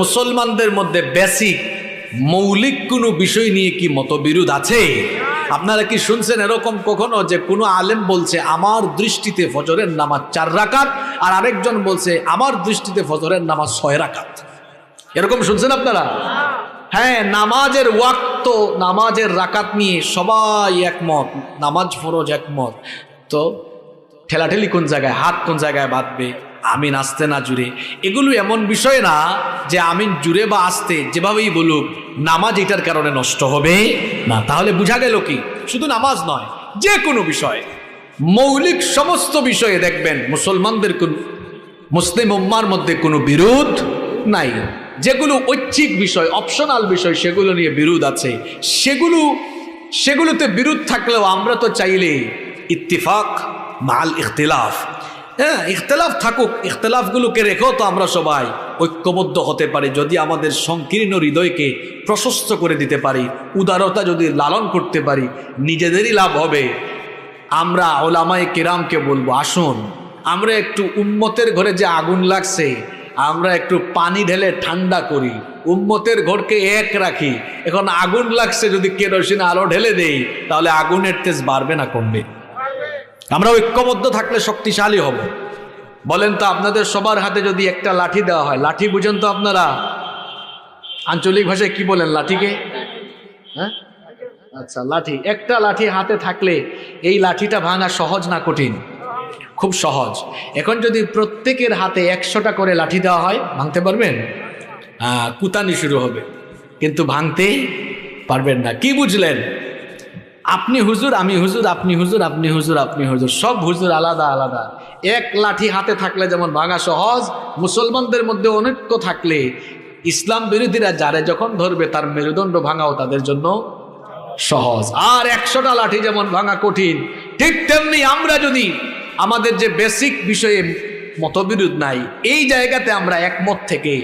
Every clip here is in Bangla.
মুসলমানদের মধ্যে বেসিক মৌলিক কোনো বিষয় নিয়ে কি মতবিরোধ আছে? আপনারা কি শুনছেন এরকম কখনো যে কোনো আলেম বলছে, আমার দৃষ্টিতে ফজরের নামাজ চার রাকাত, আর আরেকজন বলছে, আমার দৃষ্টিতে ফজরের নামাজ ছয় রাকাত এরকম শুনছেন আপনারা? হ্যাঁ নামাজের ওয়াক্ত, নামাজের রাকাত নিয়ে সবাই একমত, নামাজ ফরজ একমত। তো ঠেলাঠেলি কোন জায়গায়, হাত কোন জায়গায় বাঁধবে? আমিন আসতে না জুড়ে। এগুলো এমন বিষয় না যে আমিন জুড়ে বা আসতে যেভাবেই বলুক, নামাজ এটার কারণে নষ্ট হবে না। তাহলে বোঝা গেল কি? শুধু নামাজ নয় যে কোনো বিষয়। মৌলিক সমস্ত বিষয়ে দেখবেন মুসলমানদের কোন, মুসলিম উম্মার মধ্যে কোনো বিরোধ নাই। যেগুলো ঐচ্ছিক বিষয় অপশনাল বিষয়, সেগুলো নিয়ে বিরোধ আছে। সেগুলো, সেগুলোতে বিরোধ থাকলেও আমরা তো চাইলে ইত্তিফাক মাল ইখতিলাফ। হ্যাঁ ইখতলাফ থাকুক, ইখতলাফগুলোকে রেখেও তো আমরা সবাই ঐক্যবদ্ধ হতে পারি, যদি আমাদের সংকীর্ণ হৃদয়কে প্রশস্ত করে দিতে পারি, উদারতা যদি লালন করতে পারি, নিজেদেরই লাভ হবে। আমরা ওলামাই কেরামকে বলব, আসুন, আমরা একটু উম্মতের ঘরে যে আগুন লাগছে, আমরা একটু পানি ঢেলে ঠান্ডা করি, উম্মতের ঘরকে এক রাখি। এখন আগুন লাগছে যদি কেরোসিন আলো ঢেলে দেই, তাহলে আগুনের তেজ বাড়বে না কমবে। আমরা ঐক্যবদ্ধ থাকলে শক্তিশালী হব। বলেন তো, আপনাদের সবার হাতে যদি একটা লাঠি দেওয়া হয়, লাঠি বুঝেন তো আপনারা? আঞ্চলিক ভাষায় কি বলেন, লাঠিকে? হ্যাঁ? আচ্ছা লাঠি। একটা লাঠি হাতে থাকলে এই লাঠিটা ভাঙা সহজ না কঠিন? খুব সহজ। এখন যদি প্রত্যেকের হাতে একশোটা করে লাঠি দেওয়া হয়, ভাঙতে পারবেন? কুতানি শুরু হবে। কিন্তু ভাঙতে পারবেন না। কি বুঝলেন? আপনি হুজুর, আমি হুজুর, আপনি হুজুর আপনি হুজুর আপনি হুজুর। সব হুজুর আলাদা আলাদা। এক লাঠি হাতে থাকলে যেমন ভাঙা সহজ, মুসলমানদের মধ্যে অনৈক্য থাকলে ইসলাম বিরোধীরা যারে যখন ধরবে, তার মেরুদণ্ড ভাঙাও তাদের জন্য সহজ। আর একশোটা লাঠি যেমন ভাঙা কঠিন, ঠিক তেমনি আমরা যদি আমাদের যে বেসিক বিষয়ে মতবিরোধ নাই, এই জায়গাতে আমরা একমত থেকে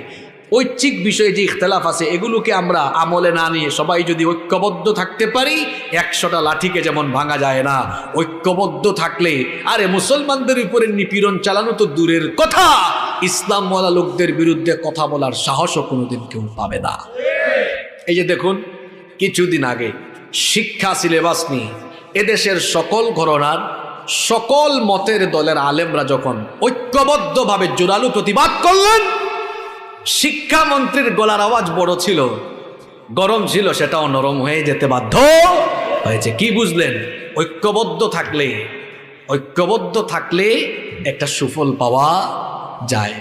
ঐচ্ছিক বিষয়ে যে ইখতলাফ আছে, এগুলোকে আমরা আমলে না নিয়ে সবাই যদি ঐক্যবদ্ধ থাকতে পারি, একশোটা লাঠিকে যেমন ভাঙা যায় না, ঐক্যবদ্ধ থাকলে, আরে মুসলমানদের উপরে নিপীড়ন চালানো তো দূরের কথা। ইসলামওয়ালা লোকদের বিরুদ্ধে কথা বলার সাহসও কোনোদিন কেউ পাবে না। এই যে দেখুন, কিছুদিন আগে শিক্ষা সিলেবাস নিয়ে এদেশের সকল ঘরনার, সকল মতের দলের আলেমরা যখন ঐক্যবদ্ধভাবে জোরালো প্রতিবাদ করলেন শিক্ষামন্ত্রীর গলার আওয়াজ বড় ছিল। গরম ছিল, সেটাও নরম হয়ে যেতে বাধ্য হয়েছে। কি বুঝলেন? ঐক্যবদ্ধ থাকলে ঐক্যবদ্ধ থাকলে একটা সুফল পাওয়া যায়।